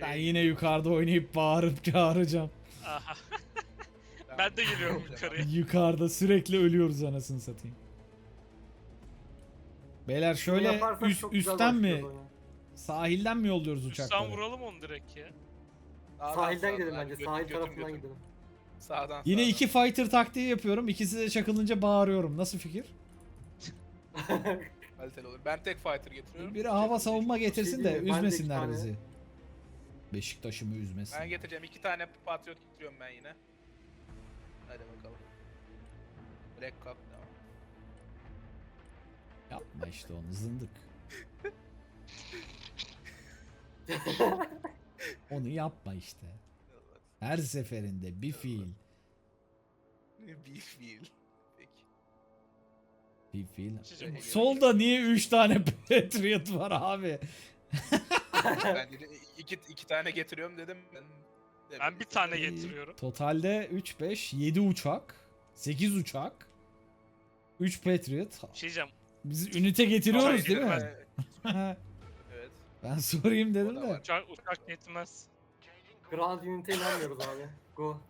Ben Şey- yine yukarıda oynayıp bağırıp çağıracağım. Aha. Ben de geliyorum yukarıya. Yukarıda sürekli ölüyoruz anasını satayım. Beyler şöyle yaparsak üst, çok güzel üstten mi başlıyoruz oyuna. sahilden mi yolluyoruz Üstten uçakları? vuralım onu direkt ya. Sağdan, Sahilden gidelim bence. Sahil tarafından gidelim. Sağdan Yine sağdan. iki fighter taktiği yapıyorum. İkisi de çakılınca bağırıyorum. Nasıl fikir? Kaliteli olur. Ben tek fighter getiriyorum. Biri hava savunma getirsin Şey de diyeyim mi? Ben de iki üzmesinler tane- bizi. Beşiktaş'ı mı üzmesin? Ben getireceğim. iki tane patriot getiriyorum ben yine. Hadi bakalım. Black Cup devam. Yapma işte onu zındık. onu yapma işte. Her seferinde bir fiil. Bir fiil. Peki. Bir fiil. Çocuk- Solda niye 3 tane Patriot var abi? ben iki, iki tane getiriyorum dedim. Ben, Ben bir tane getiriyorum. Totalde 3, 5, 7 uçak. 8 uçak. 3 Patriot. Bir şey diyeceğim. Biz ünite getiriyoruz değil mi? Ee, Evet. ben sorayım dedim O da de. var. Uçak, uçak yetmez. Ground Unit'e inanmıyoruz abi. Go.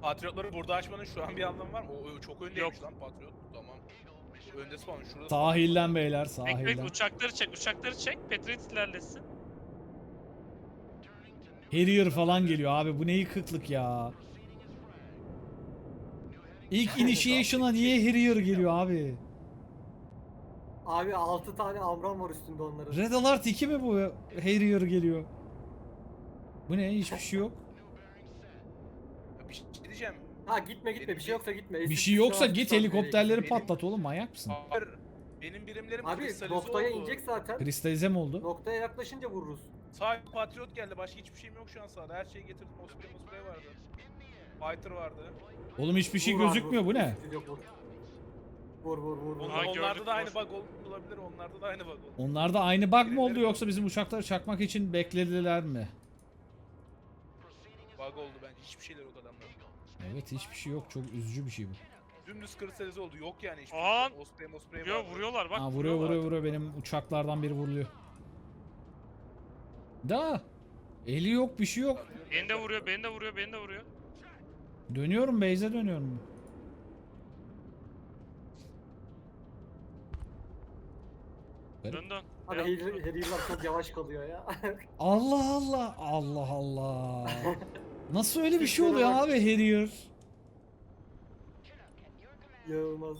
Patriotları burada açmanın şu an bir anlamı var mı? O, o çok öndeymiş Yok. lan Patriot. Tamam. Önde spawn şurada. Sahilden beyler Bek bek sahilden. uçakları çek, uçakları çek. Patriot ilerlesin. Harrier falan geliyor abi bu ne yıkıklık ya. İlk initiation'a niye Harrier geliyor abi? Abi 6 tane Amram var üstünde onların. Red Alert 2 mi bu? Harrier geliyor. Bu ne? Hiçbir şey yok. Bir şey diyeceğim. Ha gitme gitme bir şey yoksa gitme. Bir Eski şey yoksa git helikopterleri patlat oğlum manyak mısın? Benim birimlerim Abi kristalize noktaya oldu. inecek zaten. Kristalize mi oldu? Noktaya yaklaşınca vururuz. Sağ Patriot geldi. Başka hiçbir şeyim yok şu an sağda. Her şeyi getirdim. Osprey Osprey vardı. Fighter vardı. Oğlum hiçbir şey Vur abi, gözükmüyor vur. bu ne? Yok, vur. Vur vur vur. Onlar, gördük, onlarda da aynı bug ol- olabilir. Onlarda da aynı bug oldu. Onlarda aynı bug mı oldu yoksa bizim uçakları çakmak için beklediler mi? Bug oldu bence. Hiçbir şeyler yok adamlar. Evet hiçbir şey yok çok üzücü bir şey bu. Dümdüz kristalize oldu. Yok yani hiçbir Aa! şey. Osprey Osprey Vuruyor, vardı. vuruyorlar bak. Aa, vuruyor vuruyor vuruyor benim uçaklardan biri vuruluyor. Da eli yok bir şey yok. Beni de vuruyor, beni de vuruyor, beni de vuruyor. Dönüyorum base'e dönüyorum. Garip. Dön dön. Abi vuruyor. Harrier'lar çok yavaş kalıyor ya. Allah Allah Allah Allah. Nasıl öyle bir şey oluyor abi Harrier? Yağılmaz.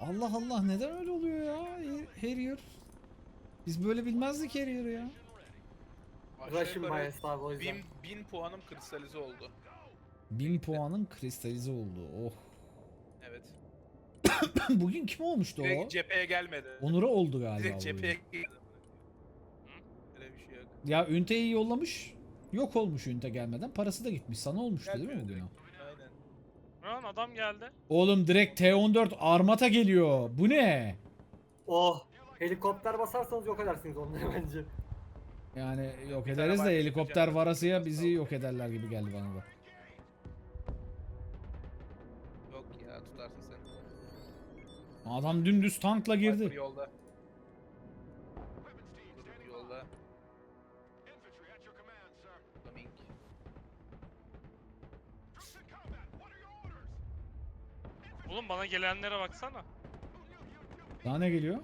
Allah Allah neden öyle oluyor ya Harrier? Biz böyle bilmezdik Harrier'ı ya. Aşağı Russian yukarı bias abi o yüzden. 1000 bin puanım kristalize oldu. 1000 puanın kristalize oldu. Oh. Evet. Bugün kim olmuştu o? Direkt cepheye gelmedi. Onur'a oldu galiba. Direkt bugün. cepheye geldi. Öyle bir şey yok. Ya Ünte'yi yollamış. Yok olmuş Ünte gelmeden. Parası da gitmiş. Sana olmuştu değil mi Gelmiyor bugün o? Aynen. Lan adam geldi. Oğlum direkt T14 Armata geliyor. Bu ne? Oh. Helikopter basarsanız yok edersiniz onları bence. Yani yok ederiz de helikopter varasıya bizi yok ederler gibi geldi bana da. Yok ya tutarsın sen. Adam dümdüz tankla Viper girdi. yolda. Viper yolda. Coming. Oğlum bana gelenlere baksana. Daha ne geliyor?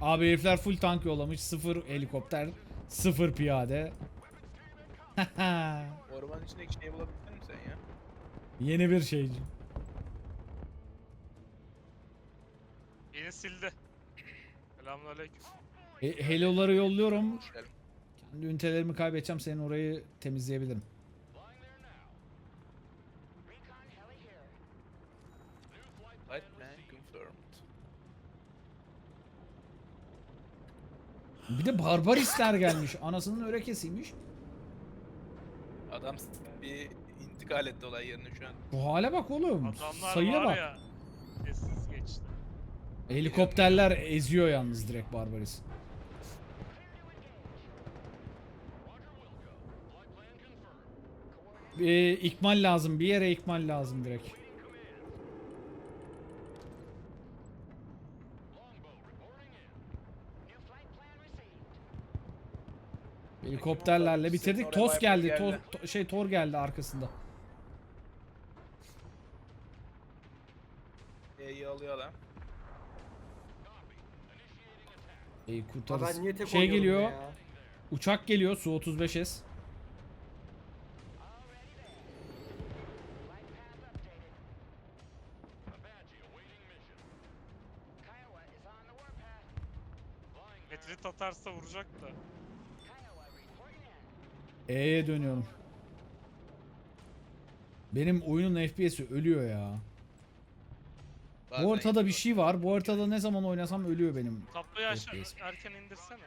Abi herifler full tank yollamış. Sıfır helikopter. Sıfır piyade. Ormanın içindeki şeyi bulabildin mi sen ya? Yeni bir şeyci. Beni sildi. Selamünaleyküm. He- heloları yolluyorum. Kendi ünitelerimi kaybedeceğim. Senin orayı temizleyebilirim. Bir de barbaristler gelmiş. Anasının örekesiymiş. Adam bir intikal etti olay yerine şu an. Bu hale bak oğlum. Adamlar Sayıya var bak. ya. Sessiz geçti. Helikopterler eziyor yalnız direkt barbarist. Bir ikmal lazım. Bir yere ikmal lazım direkt. Helikopterlerle bitirdik. Tos geldi. Tor, to- şey Tor geldi arkasında. E'yi alıyor lan. Ben niye tek Şey geliyor. ya? Uçak geliyor. Su 35S. Metrit atarsa vuracak da. E'ye dönüyorum. Benim oyunun FPS'i ölüyor ya. Bazen Bu haritada bir şey var. Bu haritada ne zaman oynasam ölüyor benim. Tabloyu aşağı FPS. erken indirsene.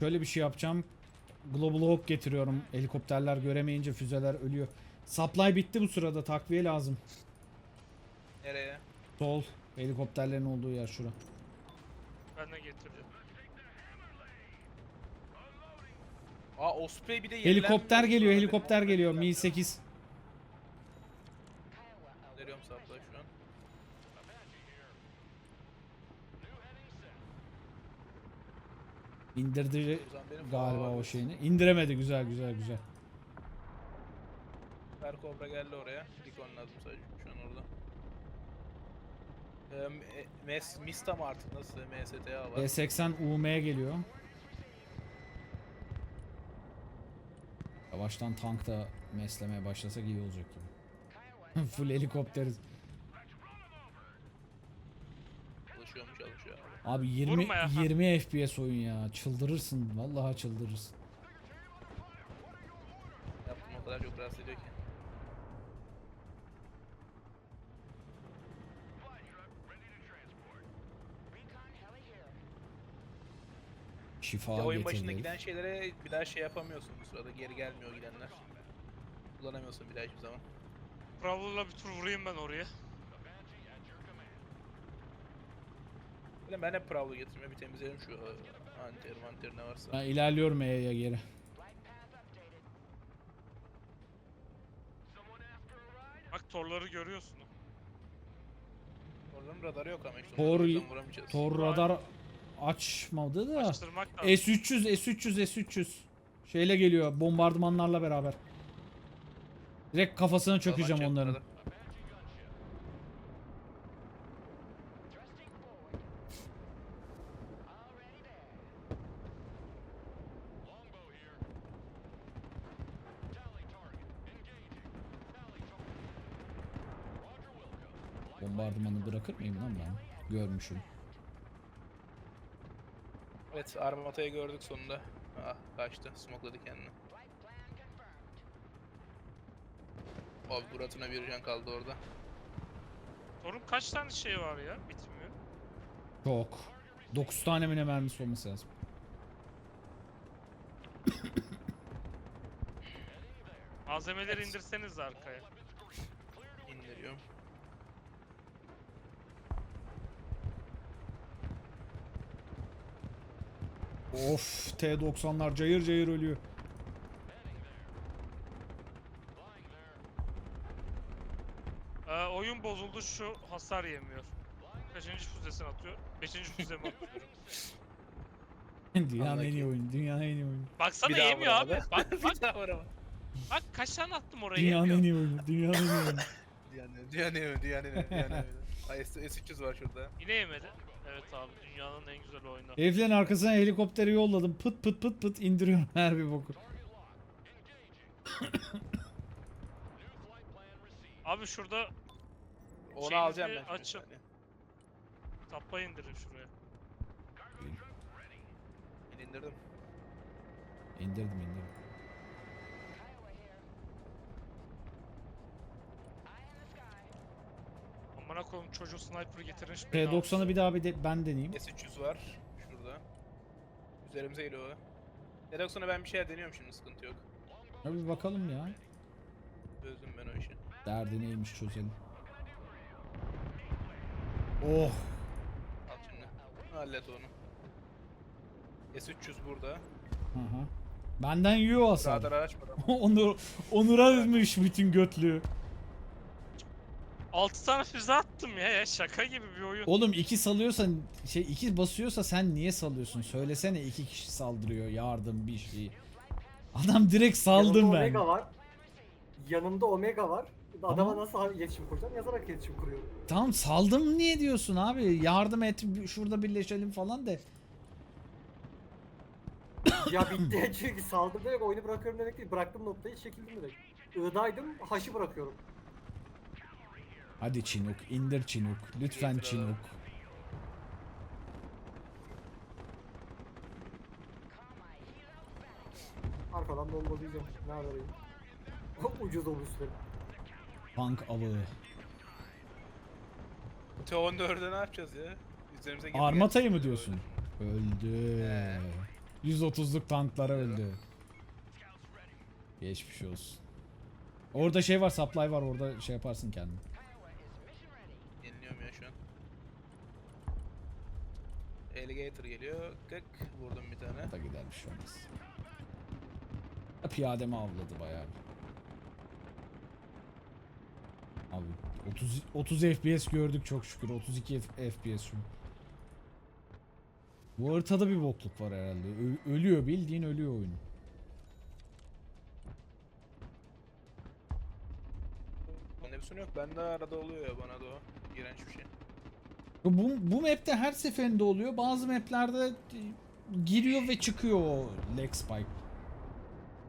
Şöyle bir şey yapacağım. Global Hawk getiriyorum. Helikopterler göremeyince füzeler ölüyor. Supply bitti bu sırada. Takviye lazım. Nereye? Sol. Helikopterlerin olduğu yer şura. Ben de getirdim. Aa Osprey bir de Helikopter yenilenmiyor. geliyor. Helikopter geliyor. Mi 8. Veriyorum sapla şu an. İndirdi benim galiba o şeyini. İndiremedi. Güzel güzel güzel. Super Cobra geldi oraya. Dikon lazım sadece şu an orada. Ee, Mes, Mista mı artık nasıl? MSTA var. E80 UM'ye geliyor. Yavaştan tank da meslemeye başlasak iyi olacak gibi. Full helikopteriz. Abi. Abi 20 Vurma ya. 20 FPS oyun ya. Çıldırırsın. Vallahi çıldırırsın. Yaptım o kadar çok rahatsız ediyor ki. Şifa Ya oyun başında giden şeylere bir daha şey yapamıyorsun bu sırada. Geri gelmiyor gidenler. Kullanamıyorsun bir daha hiçbir zaman. Prowler'la bir tur vurayım ben oraya. Öyle ben hep Prowl'u getirmeye bir temizleyelim şu e, anter manter ne varsa. Ben ilerliyorum E'ye geri. Bak torları görüyorsun. Oradan radarı yok ama işte. Tor-. Tor radar açmadı da. Açtırmak lazım. S300 S300 S300 şeyle geliyor bombardımanlarla beraber. Direkt kafasına çökeceğim onların. radar. Bırakır mıyım lan ben? Görmüşüm. Evet Armata'yı gördük sonunda. Ah kaçtı. Smokladı kendini. Abi Burat'ına bir can kaldı orada. Torun kaç tane şey var ya? Bitmiyor. Çok. 9 tane mi ne mermisi olması lazım. Malzemeleri indirseniz arkaya. İndiriyorum. Of T90'lar cayır cayır ölüyor. Ee, oyun bozuldu şu hasar yemiyor. Kaçıncı füzesini atıyor? Beşinci füzemi atıyorum. Dünyanın en iyi oyunu. Dünyanın en iyi oyunu. Baksana Bir daha yemiyor abi. vuramadı. Bak bak bak kaç tane attım oraya Dünyanın en yemiyor. iyi oyunu. Dünyanın en iyi oyunu. Dünyanın dünyanın evi, dünyanın evi, dünyanın evi. Ay S- S300 var şurada. Yine yemedi. Evet abi dünyanın en güzel oyunu. Heriflerin arkasına helikopteri yolladım. Pıt pıt pıt pıt indiriyorum her bir boku. Abi şurada Onu Şeyinizi alacağım ben. şimdi açın. bir saniye. Tapla indirin şuraya. İndirdim. İndirdim indirdim. Amına koyayım çocuğu sniper beni P90'ı bir daha bir de ben deneyeyim. S300 var. Şurada. Üzerimize geliyor o. T90'a ben bir şeyler deniyorum şimdi sıkıntı yok. Hadi bir bakalım ya. Çözdüm ben o işi. Derdi neymiş çözelim. Oh. Al şimdi. Hallet onu. S300 burada. Hı hı. Benden yiyor hasar. Radar araç var ama. Onur, Onur'a ölmüş bütün götlüğü. 6 tane füze attım ya, ya şaka gibi bir oyun. Oğlum iki salıyorsan şey iki basıyorsa sen niye salıyorsun? Söylesene iki kişi saldırıyor yardım bir şey. Adam direkt saldım Yanımda ben. Omega var. Yanımda Omega var. Adama Ama- nasıl iletişim kuracağım? Yazarak iletişim kuruyorum. Tamam saldım niye diyorsun abi? Yardım et şurada birleşelim falan de. ya bitti çünkü saldım demek oyunu bırakıyorum demek değil. Bıraktım noktayı çekildim direkt. I'daydım haşı bırakıyorum. Hadi Çinuk indir Çinuk. Lütfen Çinuk. Arkadan bombalayacağım. Ne haberiyim? Ucuz obüslerim. Tank avı. T14'e ne yapacağız ya? Üzerimize gemi Armatayı mı diyorsun? Öldü. He. 130'luk tanklara öldü. Geçmiş olsun. Orada şey var, supply var. Orada şey yaparsın kendin. Yeniliyorum ya şu an. Alligator geliyor. Kık. Vurdum bir tane. Da gidermiş şu olmaz. Piyademi avladı bayağı. Abi 30 30 FPS gördük çok şükür. 32 F- FPS şu. Bu haritada bir bokluk var herhalde. Ö- ölüyor bildiğin ölüyor oyun. Bir sorun yok. Bende arada oluyor ya bana da o. İğrenç bir şey. Bu, bu map'te her seferinde oluyor. Bazı map'lerde e, giriyor ve çıkıyor o leg spike.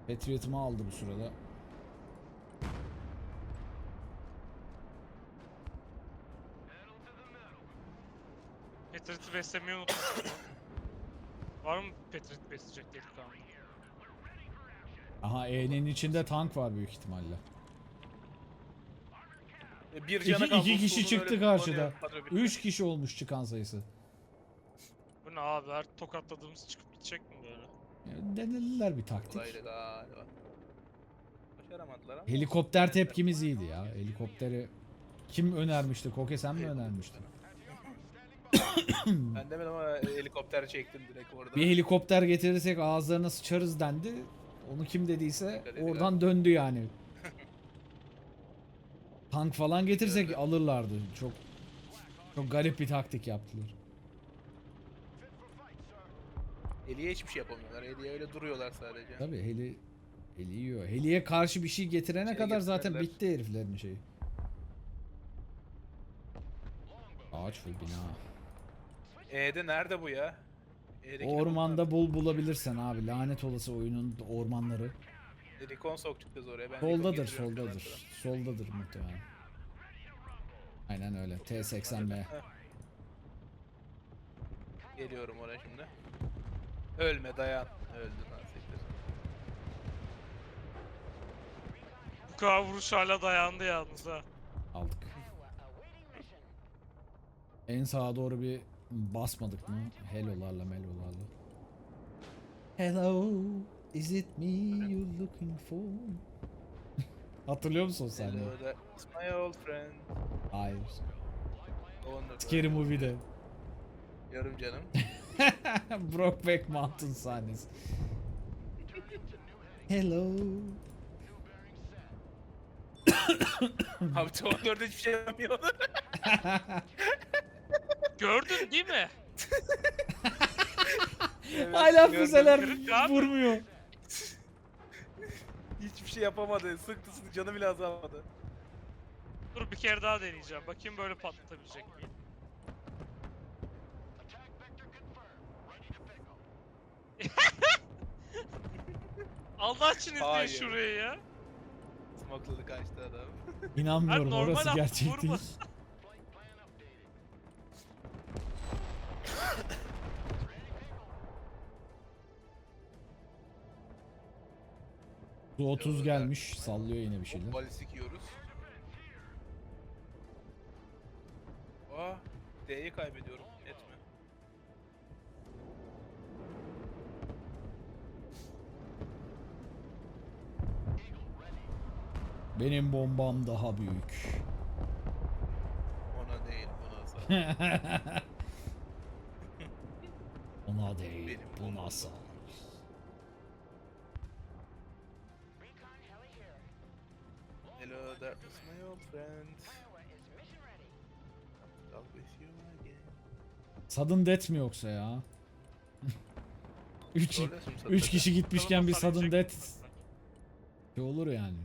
Patriot'ımı aldı bu sırada. Petrit'i beslemeyi unutmuşum. Var mı Petrit besleyecek delikanlı? Aha E'nin içinde tank var büyük ihtimalle. E, Bir İki- kaldı, iki kişi çıktı böyle karşıda. kullanıyor, kadro bitti. 3 kişi olmuş çıkan sayısı. Bu ne abi her tokatladığımız çıkıp gidecek mi böyle? Ya, Denediler bir taktik. Kolaydı galiba. Başaramadılar ama. Helikopter tepkimiz iyiydi ya. Helikopteri kim önermişti? Koke sen mi önermiştin? Ben demedim ama helikopter çektim direkt orada. Bir helikopter getirirsek ağızlarına sıçarız dendi. Onu kim dediyse oradan döndü yani. Tank falan getirsek alırlardı. Çok çok garip bir taktik yaptılar. Eliye hiçbir şey yapamıyorlar. Eliye öyle duruyorlar sadece. Tabii heli heli yiyor. Heliye karşı bir şey getirene Şey kadar zaten getirdiler. bitti heriflerin şeyi. Ağaç full bina. E'de nerede bu ya? E'deki Ormanda bul bulabilirsen abi. Lanet olası oyunun ormanları. Recon sokacağız oraya. Ben recon Soldadır, getiriyorum şu an soldadır. arkadan. Soldadır muhtemelen. Aynen öyle. T80B. Heh. Geliyorum oraya şimdi. Ölme dayan. Öldün lan siktir. Bu kadar vuruş hala dayandı yalnız ha. Aldık. En sağa doğru bir basmadık mı? Hello'larla melo'larla. Hello, is it me you looking for? Hatırlıyor musun sen? Hello there. It's my old friend. Hayır. Wonderful. Scary Movie'de. Yarım canım. Brokeback Mountain sahnesi. Hello. Abi T14'de hiçbir şey yapamıyor. Gördün değil mi? Evet, Hala gördüm. füzeler Kırık abi. vurmuyor. Şey yapamadı. Sıktı sıktı canı bile azalmadı. Dur bir kere daha deneyeceğim. Bakayım böyle patlatabilecek miyim? Allah için izleyin Hayır. şurayı ya. Smokladı kaçtı adam. İnanmıyorum Abi normal orası at, gerçek vurma. değil. 30 Öyle. gelmiş. Sallıyor yine bir şeyler. Balistik yiyoruz. Aa, D'yi kaybediyorum. Etme. Benim bombam daha büyük. Ona değil, buna sağ. Ona değil, Benim buna bombam. Hello, darkness, my old friend. Talk with you again. Sudden death mi yoksa ya? 3 Zorluyorsun bu 3 sefer. kişi gitmişken bir sudden death şey olur yani.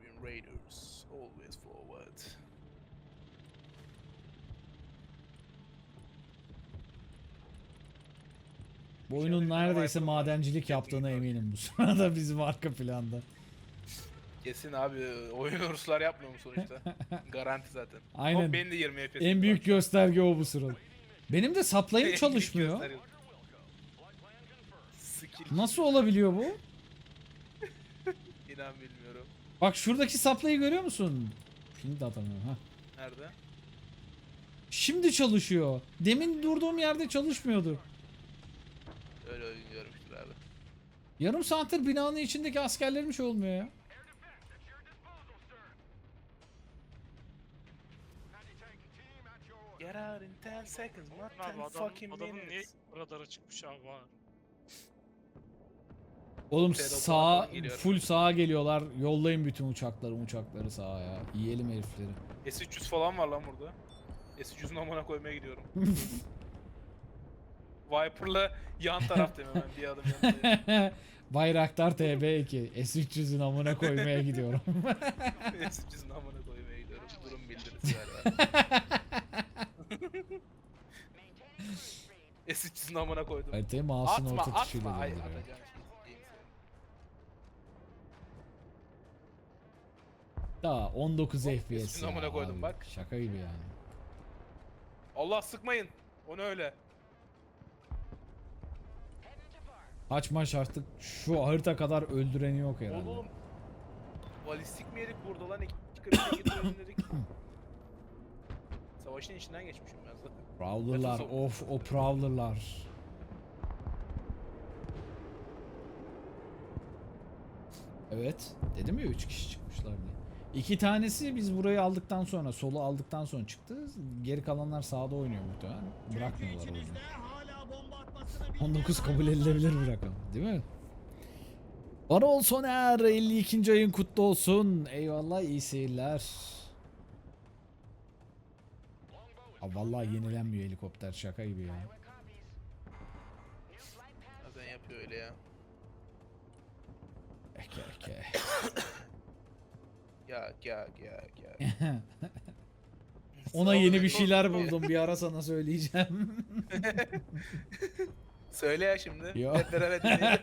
Green Raiders, always forward. Bu oyunun neredeyse madencilik yaptığına eminim bu sırada bizim arka planda. Kesin abi, oyunu Ruslar yapmıyor mu sonuçta? Garanti zaten. Aynen. Hop benim de 20 FPS. En büyük gösterge o bu sırada. Benim de saplayım çalışmıyor. Nasıl olabiliyor bu? İnan bilmiyorum. Bak şuradaki saplayı görüyor musun? Şimdi de atamıyorum ha. Nerede? Şimdi çalışıyor. Demin durduğum yerde çalışmıyordu. Öyle oyun görmüştür abi. Yarım saattir binanın içindeki askerlerim şey olmuyor ya. Get out in 10 seconds, not Abi 10 adam, fucking adamın niye minutes. radara çıkmış abi var. Oğlum sağa falan geliyor. full sağa geliyorlar. Yollayın bütün uçakları uçakları sağa ya. Yiyelim herifleri. S300 falan var lan burada. S300'ün amına koymaya gidiyorum. Viper'la yan taraftayım hemen bir adım yanındayım. Bayraktar TB2. S300'ün amına koymaya gidiyorum. S300'ün amına koymaya gidiyorum. Durum bildirisi galiba. S300'ün amına koydum. Haritayı mouse'un orta tuşuyla döndürüyor. Daha 19 Hop, FPS üstüne ya amına koydum abi. bak. Şaka gibi yani. Allah sıkmayın. Onu öyle. Kaç maç artık şu harita kadar öldüreni yok herhalde. Oğlum. Balistik mi yedik burada lan? Savaşın içinden geçmişim ben zaten. Prowler'lar of o Prowler'lar. Evet. Dedim ya 3 kişi çıkmışlar diye. İki tanesi biz burayı aldıktan sonra, solu aldıktan sonra çıktı. Geri kalanlar sağda oynuyor muhtemelen. Bırakmıyorlar oyunu. 19 kabul edilebilir bir rakam. Değil mi? Barol Soner 52. ayın kutlu olsun. Eyvallah iyi seyirler. Aa, vallahi yenilenmiyor helikopter şaka gibi ya. Zaten yapıyor öyle ya. Eke eke. Ya ya ya ya. Ona yeni bir şeyler buldum. Bir ara sana söyleyeceğim. Söyle ya şimdi. Yok. Hep beraber dinleyelim.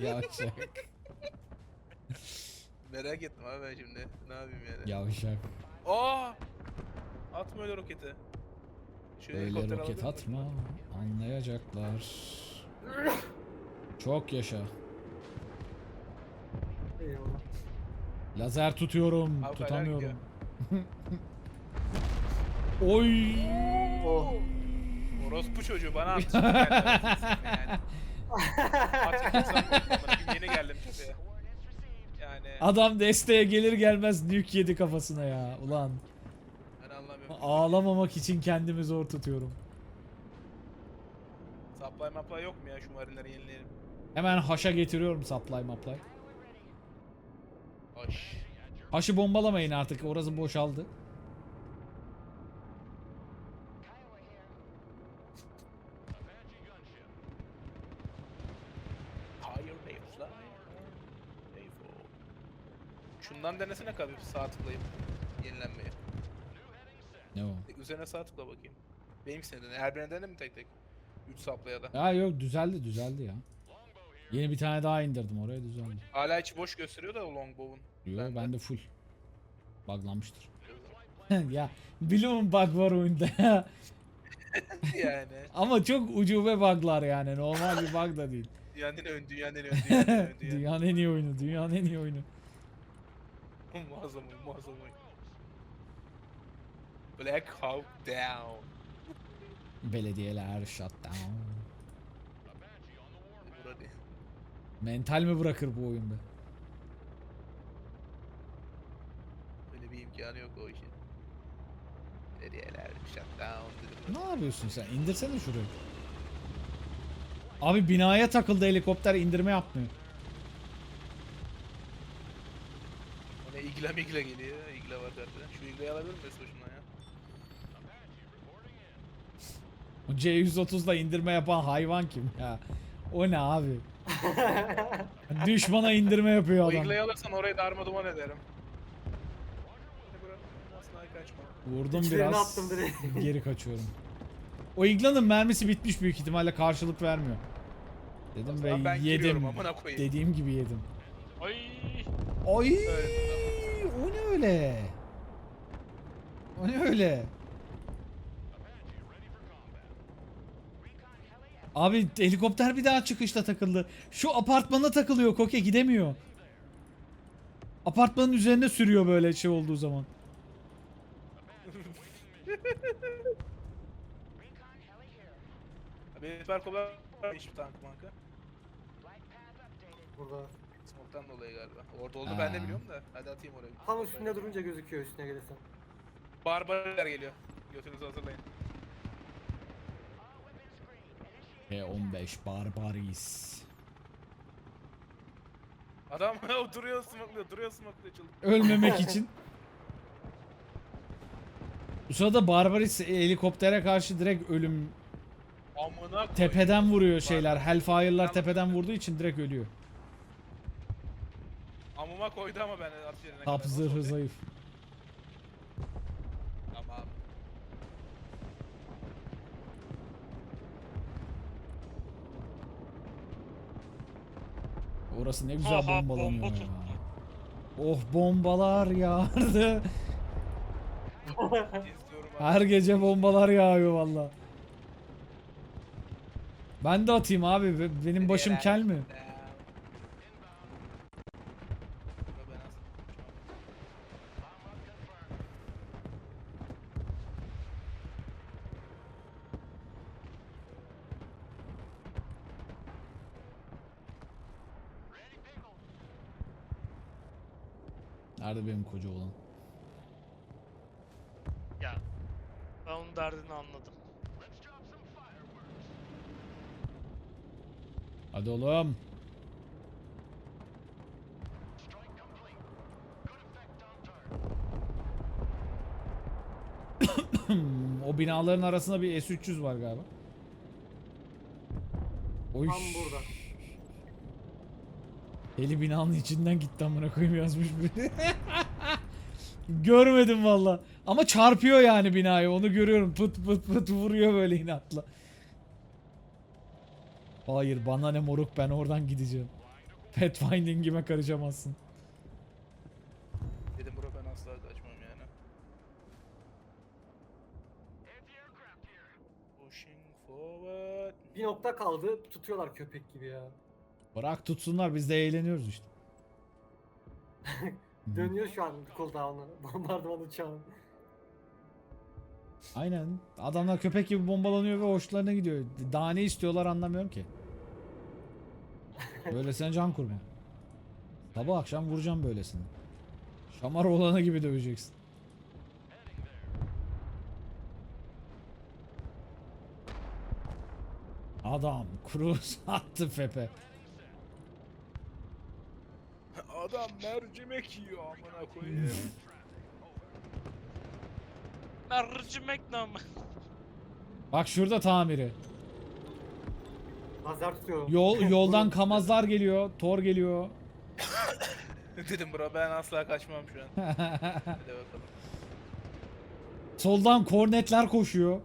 Yavşak. Merak ettim abi ben şimdi. Ne yapayım yani. Yavşak. Aa! Atma öyle roketi. Şu Öyle roket miyim? atma. Anlayacaklar. Çok yaşa. Eyvallah. Lazer tutuyorum. Abi, Tutamıyorum. Oy. Oh. Orospu çocuğu bana attı. yani. Yeni geldim tepeye. Yani Adam desteğe gelir gelmez nuke yedi kafasına ya. Ulan ben anlamıyorum. ağlamamak için kendimi zor tutuyorum. Supply maply yok mu ya şu marinleri yenileyelim. Hemen haşa getiriyorum supply maplay. Hoş. Haşı bombalamayın artık orası boşaldı. Şundan denesene kabip sağ tıklayıp yenilenmeyi. Ne o? Üzerine sağ tıkla bakayım. Benim seni dene. Her birine dene mi tek tek? 3 supply'a da. Ya yok düzeldi düzeldi ya. Yeni bir tane daha indirdim oraya düzeldi. Hala içi boş gösteriyor da longbow'un. Yo Ben de. bende full. Buglanmıştır. ya biliyorum bug var oyunda ya. yani. Ama çok ucube bug'lar yani. Normal bir bug da değil. Dünyanın en ön, dünyanın en ön, dünyanın en ön, dünyanın en iyi oyunu. Dünyanın en iyi oyunu. muazzam oyun, muazzam oyun. Black Hawk Down. Belediyeler shutdown. Burada değil. Mental mi bırakır bu oyun be? Öyle bir imkanı yok o işin. Belediyeler shutdown dedim. Ne yapıyorsun sen? İndirsene şurayı. Abi binaya takıldı helikopter indirme yapmıyor. İgla migla geliyor. İgla var zaten. Şu iglayı alabilir miyiz hoşuna ya? O C130'da indirme yapan hayvan kim ya? O ne abi? Düşmana indirme yapıyor O adam. iglayı alırsan orayı darma duman ederim. Asla kaçma. Vurdum İçlerine biraz. attım direkt. Geri kaçıyorum. O iglanın mermisi bitmiş büyük ihtimalle karşılık vermiyor. Dedim zaman ve ben yedim. giriyorum, amına koyayım. Dediğim gibi yedim. Ay. Ay, Evet, o ne öyle? O ne öyle? Abi helikopter bir daha çıkışta takıldı. Şu apartmana takılıyor Koke gidemiyor. Apartmanın üzerine sürüyor böyle şey olduğu zaman. Benim süper kobra hiçbir tank manka. Burada. Smoke'tan dolayı galiba. Orada oldu ben de Ha. biliyorum da. Hadi atayım oraya. Tam üstünde durunca gözüküyor üstüne gelirsen. Barbarlar geliyor. Götünüzü hazırlayın. P15 Barbaris. Adam duruyor smokluyor, duruyor smokluyor çıldır. Ölmemek için. Bu sırada Barbaris helikoptere karşı direkt ölüm Amına koyayım. tepeden vuruyor şeyler. Hellfire'lar tepeden vurduğu için direkt ölüyor. Amıma koydu ama ben atış yerine Tap kadar. zırhı zayıf. Tamam. Orası ne güzel Aha, bombalanıyor bomba ya. tuttu. Oh bombalar yağardı. İzliyorum abi. Her gece bombalar yağıyor valla. Ben de atayım abi. be- Benim başım kel mi? Nerede benim koca olan? Ya. Ben onun derdini anladım. Hadi oğlum. o binaların arasında bir S300 var galiba. Oy. Tam burada. Eli binanın içinden gitti amına koyayım yazmış biri. Görmedim valla. Ama çarpıyor yani binayı onu görüyorum. Pıt pıt pıt vuruyor böyle inatla. Hayır bana ne moruk ben oradan gideceğim. Pathfinding'ime karışamazsın. Dedim bro ben asla kaçmam yani. Pushing forward. Bir nokta kaldı tutuyorlar köpek gibi ya. Bırak tutsunlar biz de eğleniyoruz işte. Dönüyor şu an cooldown'u. Bombardıman uçağı. Aynen. Adamlar köpek gibi bombalanıyor ve hoşlarına gidiyor. Daha ne istiyorlar anlamıyorum ki. Böylesine can kurma. Sabah akşam vuracağım böylesine. Şamar olanı gibi döveceksin. Adam kruz attı Fepe. Adam mercimek yiyor amına koyayım. Mercimek namı. Bak şurada tamiri. Lazer tutuyor. Yol yoldan kamazlar geliyor, tor geliyor. Dedim bro ben asla kaçmam şu an. Hadi bakalım. Soldan kornetler koşuyor.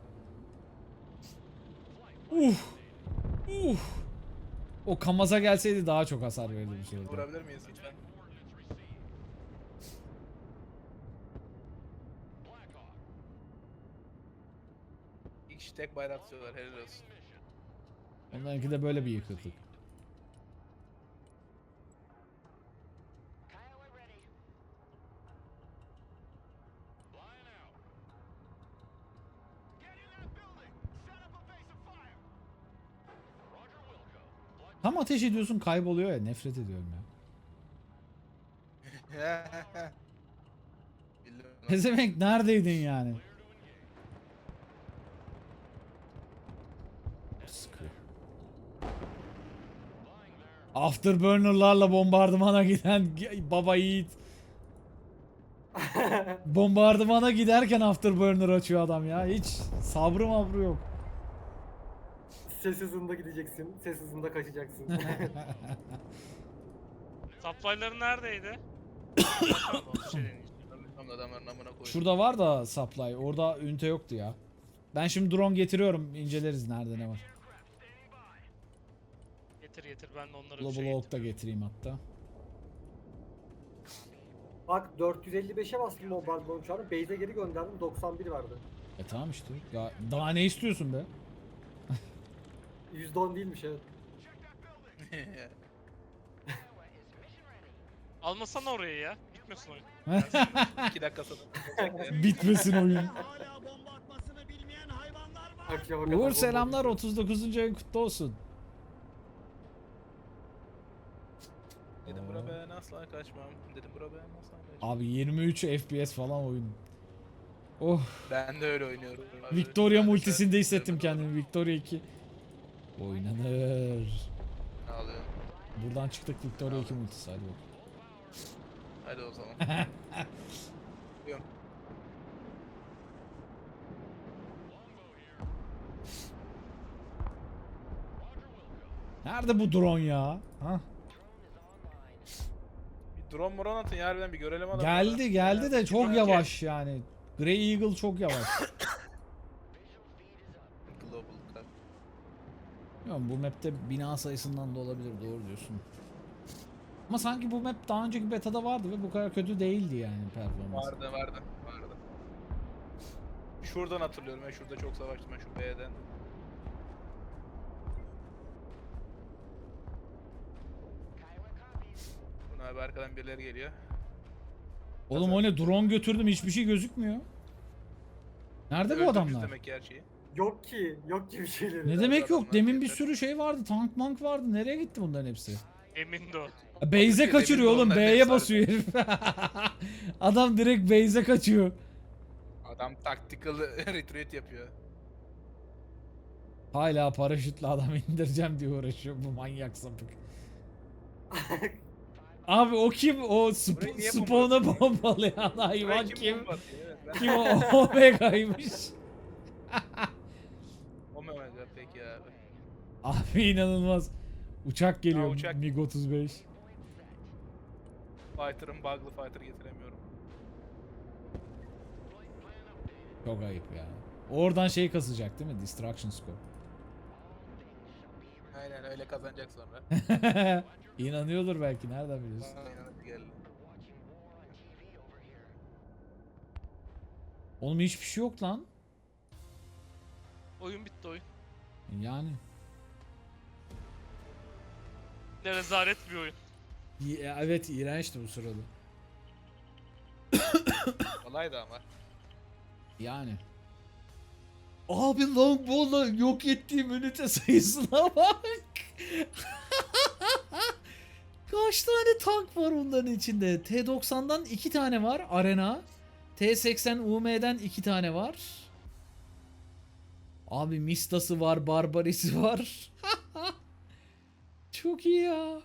Uf. Uf. O kamaza gelseydi daha çok hasar verirdi bu sırada. Vurabilir miyiz lütfen? Tek bayrak tutuyorlar helal olsun. Onlarınki de böyle bir yıkıklık. Tam ateş ediyorsun kayboluyor ya nefret ediyorum ya. Bildim. Pezevenk neredeydin yani? Afterburner'larla bombardımana giden baba yiğit. Bombardımana giderken afterburner açıyor adam ya. Hiç sabrı mabrı yok. Ses hızında gideceksin, ses hızında kaçacaksın. Supply'ları neredeydi? Adamların amına koydum. Şurada var da supply. Orada ünite yoktu ya. Ben şimdi drone getiriyorum. inceleriz nerede ne var. Getir getir ben de onları bir Global şey Hawk da getireyim hatta. Bak 455'e bastım bombardıman uçağını, base'e geri gönderdim 91 verdi. E tamam işte. Ya, daha ne istiyorsun be? %10 değilmiş evet. Almasana orayı ya. Bitmesin oyun. İki dakika sonra. Bitmesin oyun. Hala bomba atmasını bilmeyen hayvanlar var. Akşama kadar Uğur bomba selamlar atıyor. 39. ayın kutlu olsun. Dedim bura ben asla kaçmam. Dedim bura ben asla kaçmam. Abi 23 FPS falan oyun. Oh Ben de öyle oynuyorum. abi. Victoria multisinde sen- hissettim kendimi. Victoria 2. Oynanır. Ne alıyor? Buradan çıktık Victoria 2 multisi hadi bakalım. Hadi o zaman. Nerede bu drone ya? Ha? Drone moron atın ya harbiden bir görelim adamı. Geldi geldi de çok yavaş yani. Grey Eagle çok yavaş. Global bu map'te bina sayısından da olabilir doğru diyorsun. Ama sanki bu map daha önceki beta'da vardı ve bu kadar kötü değildi yani performans. Vardı vardı vardı. Şuradan hatırlıyorum ben şurada çok savaştım ben şu B'den. Abi arkadan birileri geliyor. Oğlum o ne drone götürdüm hiçbir şey gözükmüyor. Nerede bu Öldürmüş adamlar? demek ki her şeyi. Yok ki, yok ki bir şeyleri. Ne demek yok? adamlar Demin bir yeter. sürü şey vardı. Tank mank vardı. Nereye gitti bunların hepsi? Emin de o. Base'e Demin kaçırıyor oğlum. onların B'ye hepsi basıyor herif. Adam direkt base'e kaçıyor. Adam tactical retreat yapıyor. Hala paraşütle adam indireceğim diye uğraşıyor bu manyak sapık. Abi o kim? O sp niye spawn'a bomba bombalayan hayvan kim? bomba atıyor? Evet, ben- Kim o? Omega'ymış. O peki abi. Abi inanılmaz. Uçak geliyor. Uçak. MiG 35. Fighter'ın bug'lı fighter getiremiyorum. Çok ayıp ya. Oradan şey kasacak değil mi? Distraction score. Aynen öyle kazanacak sonra. İnanıyordur belki. Nereden biliyorsun? Aynen hadi geldi. Oğlum hiçbir şey yok lan. Oyun bitti oyun. Yani. Ne rezalet bir oyun. İyi- Evet iğrençti bu sırada. Kolay da ama. Yani. Abi Longbow'la yok ettiğim ünite sayısına bak. Kaç tane tank var onların içinde? T90'dan 2 tane var arena. T80 UM'den 2 tane var. Abi Mista'sı var, Barbaris'i var. Çok iyi ya.